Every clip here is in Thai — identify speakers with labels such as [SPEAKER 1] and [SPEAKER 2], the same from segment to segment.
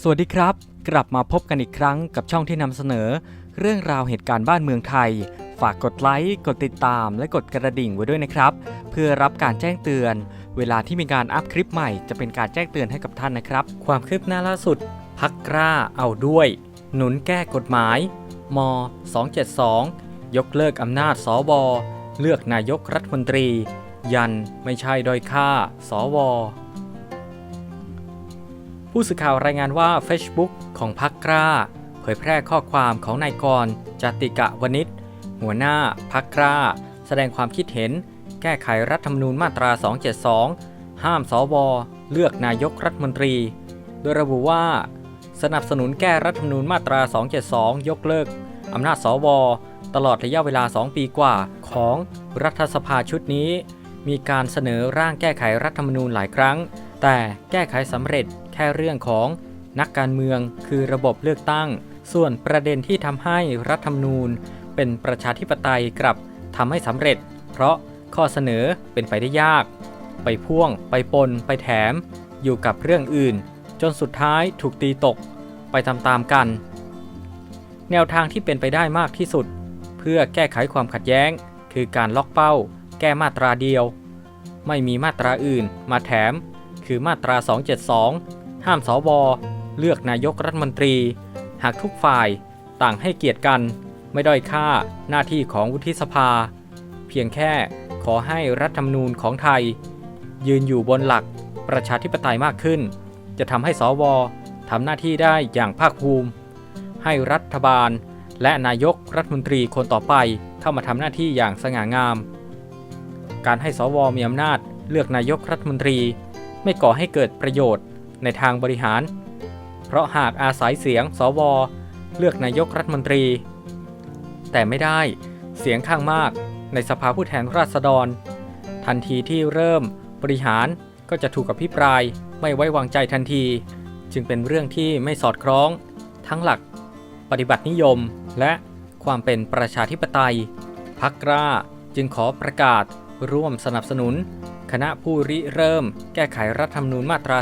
[SPEAKER 1] สวัสดีครับ กลับมาพบกันอีกครั้งกับช่องที่นำเสนอ เรื่องราวเหตุการณ์บ้านเมืองไทย ฝากกดไลค์กดติดตาม และกดกระดิ่งไว้ด้วยนะครับ เพื่อรับการแจ้งเตือน เวลาที่มีการอัพคลิปใหม่จะเป็นการแจ้งเตือนให้กับท่านนะครับ ความคืบหน้าล่าสุด พักกล้าเอาด้วย หนุนแก้กฎหมายม 272 ยกเลิกอำนาจสวเลือกนายกรัฐมนตรี ยันไม่ใช่ด้อยค่า สว ผู้สื่อข่าวรายงานว่า Facebook ของพักกล้า เผยแพร่ข้อความของนายกรจติกะวณิชหัวหน้าพักกล้า แสดงความคิดเห็น แก้ไขรัฐธรรมนูญมาตรา 272 ห้ามสวเลือกนายกรัฐมนตรี โดยระบุว่า สนับสนุนแก้รัฐธรรมนูญมาตรา 272 ยกเลิกอำนาจสวตลอดระยะเวลา 2 ปีกว่าของรัฐสภาชุดนี้ มีการเสนอร่างแก้ไขรัฐธรรมนูญหลายครั้ง แต่แก้ไขสำเร็จ แค่เรื่องของนักการเมืองคือระบบเลือกตั้ง ส่วนประเด็นที่ทำให้รัฐธรรมนูญ เป็นประชาธิปไตยกลับทำให้สำเร็จ เพราะข้อเสนอเป็นไปได้ยาก ไปพ่วง ไปปน ไปแถม อยู่กับเรื่องอื่น จนสุดท้ายถูกตีตก ไปตามๆกัน แนวทางที่เป็นไปได้มากที่สุด เพื่อแก้ไขความขัดแย้ง คือการล็อกเป้า แก้มาตราเดียว ไม่มีมาตราอื่นมาแถม คือมาตรา 272 ห้ามสวเลือกนายกรัฐมนตรี หากทุกฝ่ายต่างให้เกียรติกัน ไม่ด้อยค่าหน้าที่ของวุฒิสภา เพียงแค่ขอให้รัฐธรรมนูญของไทย ยืนอยู่บนหลักประชาธิปไตยมากขึ้น จะทำให้สวทำหน้าที่ได้อย่างภาคภูมิ ให้รัฐบาลและนายกรัฐมนตรีคนต่อไปเข้ามาทำหน้าที่อย่างสง่างาม การให้สวมีอำนาจเลือกนายกรัฐมนตรี ไม่ก่อให้เกิดประโยชน์ ในทางบริหาร เพราะหากอาศัยเสียงสว เลือกนายกรัฐมนตรี แต่ไม่ได้เสียงข้างมากในสภาผู้แทนราษฎร ทันทีที่เริ่มบริหารก็จะถูกอภิปรายไม่ไว้วางใจทันที จึงเป็นเรื่องที่ไม่สอดคล้อง ทั้งหลัก ปฏิบัตินิยม และความเป็นประชาธิปไตยพักกล้าจึงขอประกาศร่วมสนับสนุน คณะผู้ริเริ่ม แก้ไขรัฐธรรมนูญมาตรา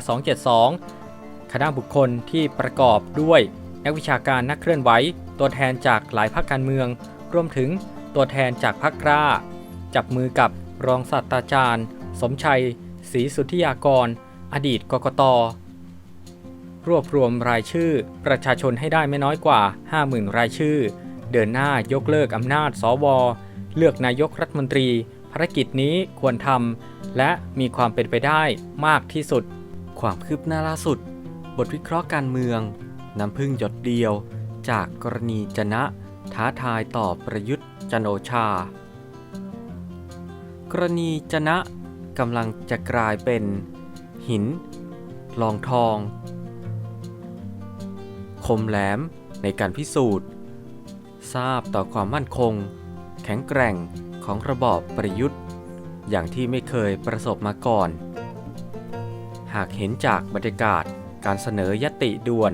[SPEAKER 1] 272 คณะบุคคลที่ประกอบด้วย นักวิชาการนักเคลื่อนไหว ตัวแทนจากหลายพรรคการเมือง รวมถึงตัวแทนจากพรรคกล้า จับมือกับรองศาสตราจารย์ สมชัยศรีสุทธิยากร อดีตกกต รวบรวมรายชื่อ ประชาชนให้ได้ไม่น้อยกว่า 50,000 รายชื่อ เดินหน้ายกเลิกอำนาจสวเลือกนายกรัฐมนตรี ภารกิจนี้ควรทำและมีความเป็นไปได้มากที่สุด ความคืบหน้าล่าสุด บทวิเคราะห์การเมือง น้ำพึ่งหยดเดียว จากกรณีจนะ ท้าทายต่อประยุทธ์จันโอชา กรณีจนะกำลังจะกลายเป็น หิน ลองทอง คมแหลมในการพิสูจน์ ทราบต่อความมั่นคง แข็งแกร่ง ของระบอบประยุทธ์ อย่างที่ไม่เคยประสบมาก่อน หากเห็นจากบรรยากาศการเสนอยติด่วน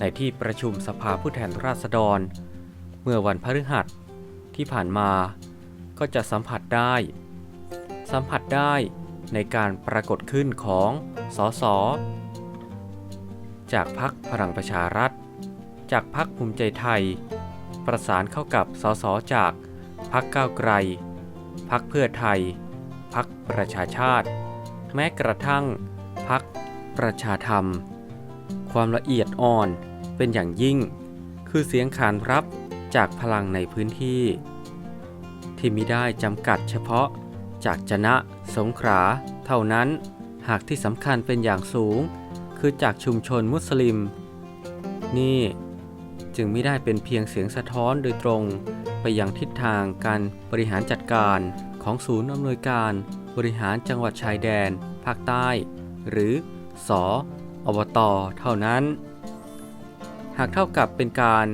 [SPEAKER 1] ในที่ประชุมสภาผู้แทนราษฎร เมื่อวันพฤหัสที่ผ่านมาก็จะสัมผัสได้ สัมผัสได้ในการปรากฏขึ้นของสส จากพักพลังประชารัฐ จากพักภูมิใจไทย ประสานเข้ากับสสจาก พักก้าวไกล พักเพื่อไทย พักประชาชาติ แม้กระทั่ง พักประชาธรรม ความละเอียดอ่อนเป็นอย่างยิ่ง คือเสียงขานรับจากพลังในพื้นที่ ที่มิได้จำกัดเฉพาะจากจนะสงขลาเท่านั้น หากที่สำคัญเป็นอย่างสูง คือจากชุมชนมุสลิม นี่จึงไม่ได้เป็นเพียงเสียงสะท้อนโดยตรงไปยังทิศ ทางการบริหารจัดการของศูนย์อำนวยการบริหารจังหวัดชายแดน ภาคใต้ หรือสออบตเท่านั้น หากเท่ากับเป็นการ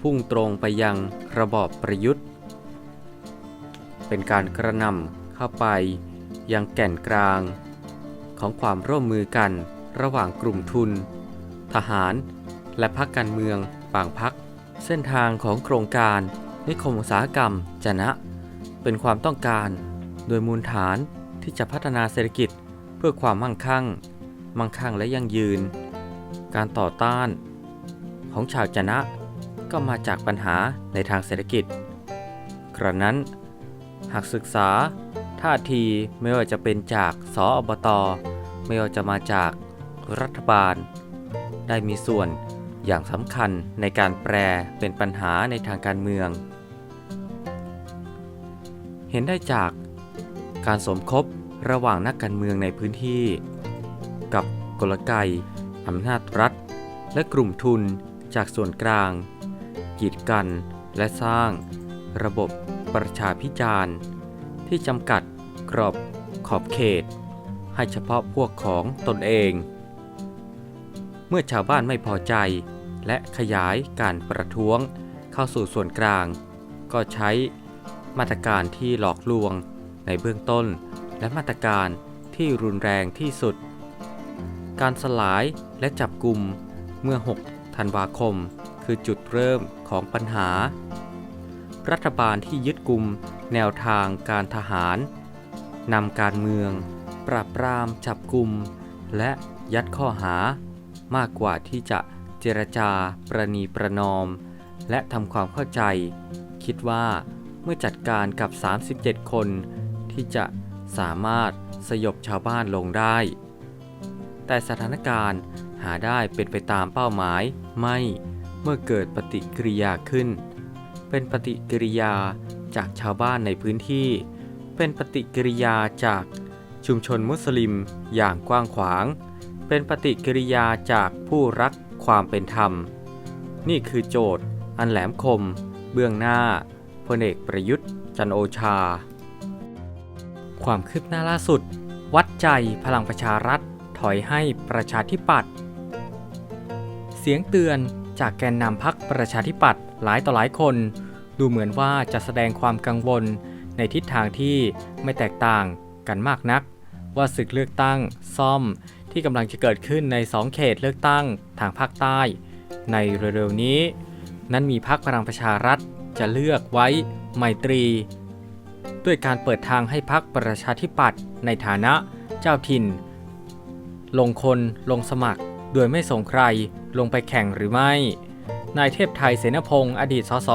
[SPEAKER 1] พุ่งตรงไปยังระบอบประยุทธ์ เป็นการกระนำเข้าไปยังแก่นกลาง ของความร่วมมือกันระหว่างกลุ่มทุน ทหาร และพรรคการเมืองบางพรรคเส้นทางของโครงการ นิคมอุตสาหกรรมจะนะ เป็นความต้องการ โดยมูลฐานที่จะพัฒนาเศรษฐกิจเพื่อความมั่งคั่ง มั่งคั่งและยั่งยืน การต่อต้าน ของชาวจะนะก็มาจากปัญหาในทางเศรษฐกิจ กระนั้น หากศึกษาท่าทีไม่ว่าจะเป็นจากสออบต ไม่ว่าจะมาจากรัฐบาล ได้มีส่วนอย่างสำคัญในการแปลเป็นปัญหาในทางการเมือง เห็นได้จากการสมคบระหว่างนักการเมืองในพื้นที่ กับกลไกอำนาจรัฐ และกลุ่มทุนจากส่วนกลาง กีดกันและสร้างระบบประชาพิจารณ์ที่จำกัดกรอบขอบเขต ให้เฉพาะพวกของตนเอง เมื่อชาวบ้านไม่พอใจและขยายการประท้วงเข้าสู่ส่วนกลาง ก็ใช้ มาตรการที่หลอกลวง ในเบื้องต้น และมาตรการที่รุนแรงที่สุด การสลายและจับกลุ่มเมื่อ 6 ธันวาคม คือจุดเริ่มของปัญหา รัฐบาลที่ยึดกลุ่มแนวทางการทหารนำการเมือง ปราบปรามจับกลุ่มและยัดข้อหามากกว่าที่จะเจรจาประนีประนอม และทำความเข้าใจ คิดว่า เมื่อจัดการกับ 37 คน ที่จะสามารถสยบชาวบ้านลงได้ แต่สถานการณ์หาได้เป็นไปตามเป้าหมายไม่เมื่อเกิดปฏิกิริยาขึ้น เป็นปฏิกิริยาจากชาวบ้านในพื้นที่ เป็นปฏิกิริยาจากชุมชนมุสลิมอย่างกว้างขวาง เป็นปฏิกิริยาจากผู้รักความเป็นธรรม นี่คือโจทย์อันแหลมคม เบื้องหน้า ลเอกประยุทธ์ จันโอชา ความคืบหน้าล่าสุด วัดใจพลังประชารัฐถอยให้ประชาธิปัตย์เสียงเตือนจากแกนนำพักประชาธิปัตย์หลายต่อหลายคน ดูเหมือนว่าจะแสดงความกังวลในทิศทางที่ไม่แตกต่างกันมากนัก ว่าศึกเลือกตั้งซ่อมที่กำลังจะเกิดขึ้นใน 2 เขตเลือกตั้งทางภาคใต้ ในเร็วๆนี้ นั้นมีพักพลังประชารัฐ จะเลือกไว้ไมตรี ด้วยการเปิดทางให้พักประชาธิปัตย์ในฐานะเจ้าถิ่น ลงคนลงสมัคร โดยไม่ส่งใครลงไปแข่งหรือไม่ นายเทพไทยเสนพงศ์อดีตสส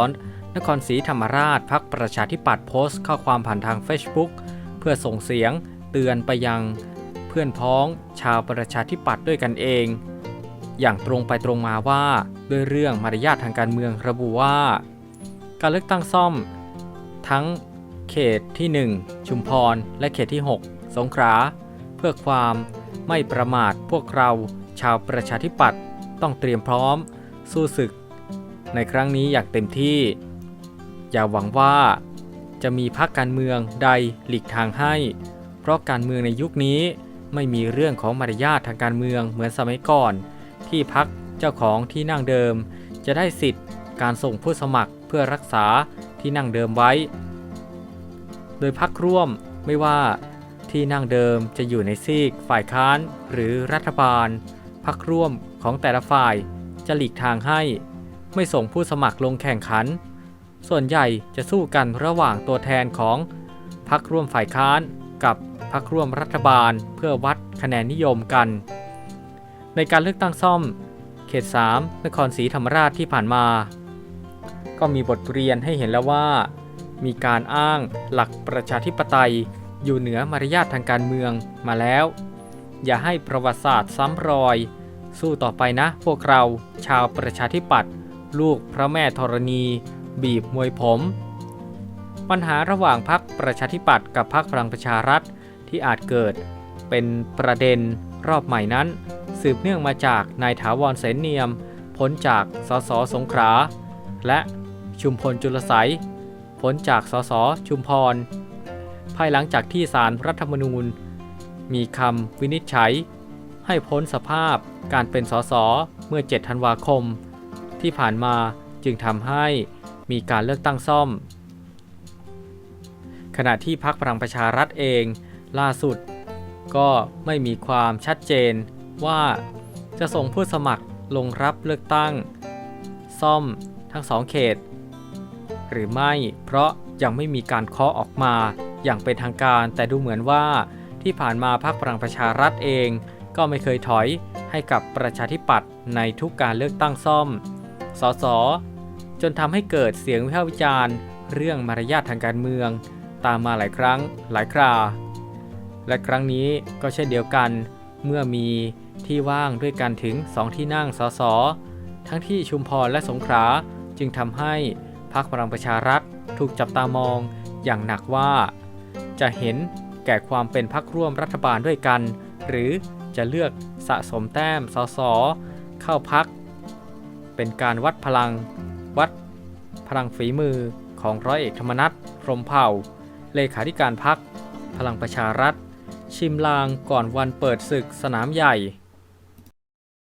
[SPEAKER 1] นครศรีธรรมราชพักประชาธิปัตย์โพสต์ข้อความผ่านทาง Facebook เพื่อส่งเสียงเตือนไปยังเพื่อนพ้องชาวประชาธิปัตย์ด้วยกันเอง อย่างตรงไปตรงมาว่าด้วยเรื่องมารยาททางการเมืองระบุว่า การเลือกตั้งซ่อม ทั้งเขตที่ 1 ชุมพร และเขตที่ 6 สงขลาเพื่อความไม่ประมาทพวกเราชาวประชาธิปัตย์ต้องเตรียมพร้อม สู้ศึก ในครั้งนี้อย่างเต็มที่ อย่าหวังว่าจะมีพรรคการเมืองใดหลีกทางให้ เพราะการเมืองในยุคนี้ไม่มีเรื่องของมารยาททางการเมืองเหมือนสมัยก่อน ที่พักเจ้าของที่นั่งเดิม จะได้สิทธิ์การส่งผู้สมัคร เพื่อรักษาที่นั่งเดิมไว้ โดยพักร่วมไม่ว่าที่นั่งเดิมจะอยู่ในซีกฝ่ายค้านหรือรัฐบาล พักร่วมของแต่ละฝ่ายจะหลีกทางให้ ไม่ส่งผู้สมัครลงแข่งขัน ส่วนใหญ่จะสู้กันระหว่างตัวแทนของพักร่วมฝ่ายค้านกับพักร่วมรัฐบาลเพื่อวัดคะแนนนิยมกัน ในการเลือกตั้งซ่อม เขต 3 นครศรีธรรมราชที่ผ่านมา ก็มีบทเรียนให้เห็นแล้วว่า มีการอ้างหลักประชาธิปไตย อยู่เหนือมารยาททางการเมืองมาแล้ว อย่าให้ประวัติศาสตร์ซ้ำรอย สู้ต่อไปนะพวกเราชาวประชาธิปัตย์ลูกพระแม่ธรณี บีบมวยผม ปัญหาระหว่างพรรคประชาธิปัตย์กับพรรคพลังประชารัฐที่อาจเกิด เป็นประเด็นรอบใหม่นั้น สืบเนื่องมาจากนายถาวรเสนเนียม พ้นจากสสสงขลาและ ชุมพลจุลไสยพ้นจากสสชุมพร ภายหลังจากที่ศาลรรัฐธรรมนูญ มีคำวินิจฉัย ให้พ้นสภาพการเป็นสสเมื่อ 7 ธันวาคม ที่ผ่านมาจึงทำให้มีการเลือกตั้งซ่อม ขณะที่พรรคพลังประชารัฐเองล่าสุด ก็ไม่มีความชัดเจนว่าจะส่งผู้สมัครลงรับเลือกตั้ง ซ่อมทั้งสองเขต หรือไม่ เพราะยังไม่มีการเคาะออกมา อย่างเป็นทางการ แต่ดูเหมือนว่าที่ผ่านมาพรรคพลังประชารัฐเอง ก็ไม่เคยถอยให้กับประชาธิปัตย์ในทุกการเลือกตั้งซ่อม สส จนทำให้เกิดเสียงวิพากษ์วิจารณ์ เรื่องมารยาททางการเมือง ตามมาหลายครั้งหลายครา และครั้งนี้ก็เช่นเดียวกัน เมื่อมีที่ว่างด้วยกันถึงสองที่นั่งสส ทั้งที่ชุมพรและสงขลาจึงทำให้ พรรคพลังประชารัฐถูกจับตามองอย่างหนักว่า จะเห็นแก่ความเป็นพรรคร่วมรัฐบาลด้วยกัน หรือจะเลือกสะสมแต้มสสเข้าพัก เป็นการวัดพลัง วัดพลังฝีมือของร้อยเอกธรรมนัฐพรมเผ่า เลขาธิการพัก พลังประชารัฐ ชิมลางก่อนวันเปิดศึกสนามใหญ่